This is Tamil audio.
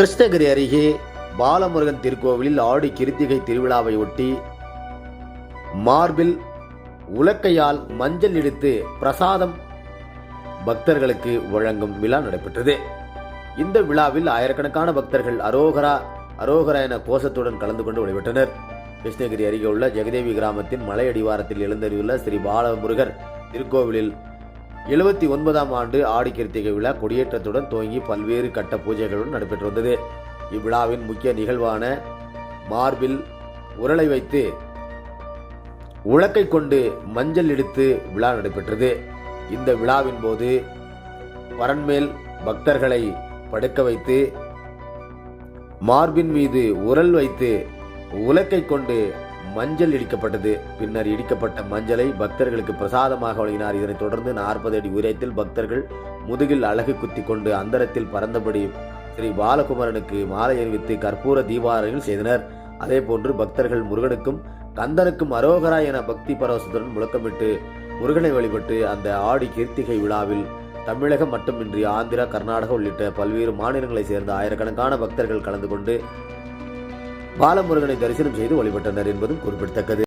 கிருஷ்ணகிரி அருகே பாலமுருகன் திருக்கோவிலில் ஆடி கிருத்திகை திருவிழாவை ஒட்டி மார்பில் உலக்கையால் மஞ்சள் இடித்து பிரசாதம் பக்தர்களுக்கு வழங்கும் விழா நடைபெற்றது. இந்த விழாவில் ஆயிரக்கணக்கான பக்தர்கள் அரோகரா அரோகரா என கோஷத்துடன் கலந்து கொண்டு வழிபட்டனர். கிருஷ்ணகிரி அருகே உள்ள ஜெகதேவி கிராமத்தின் மலை அடிவாரத்தில் எழுந்தறிவுள்ள ஸ்ரீ பாலமுருகர் திருக்கோவிலில் எழுபத்தி ஒன்பதாம் ஆண்டு ஆடி கிருத்திகை விழா கொடியேற்றத்துடன் துவங்கி பல்வேறு கட்ட பூஜைகளுடன் நடைபெற்று வந்தது. இவ்விழாவின் முக்கிய நிகழ்வான மார்பில் உரலை வைத்து உலக்கை கொண்டு மஞ்சள் எடுத்து விழா நடைபெற்றது. இந்த விழாவின் போது வரன்மேல் பக்தர்களை படுக்க வைத்து மார்பின் மீது உரல் வைத்து உலக்கை கொண்டு மஞ்சள் இடிக்கப்பட்டது. பின்னர் இடிக்கப்பட்ட மஞ்சளை பக்தர்களுக்கு பிரசாதமாக வழங்கினார். இதனைத் தொடர்ந்து நாற்பது அடி உயரத்தில் பக்தர்கள் முதுகில் அழகு குத்தி கொண்டு அந்தரத்தில் பறந்தபடி ஸ்ரீ பாலகுமரனுக்கு மாலை அணிவித்து கற்பூர தீபாரணைகள் செய்தனர். அதே போன்று பக்தர்கள் முருகனுக்கும் கந்தனுக்கும் அரோகரா என பக்தி பரவசத்துடன் முழக்கமிட்டு முருகனை வழிபட்டு அந்த ஆடி கீர்த்திகை விழாவில் தமிழகம் மட்டுமின்றி ஆந்திரா கர்நாடகா உள்ளிட்ட பல்வேறு மாநிலங்களைச் சேர்ந்த ஆயிரக்கணக்கான பக்தர்கள் கலந்து கொண்டு பாலமுருகனை தரிசனம் செய்து வழிபட்டனர் என்பதும் குறிப்பிடத்தக்கது.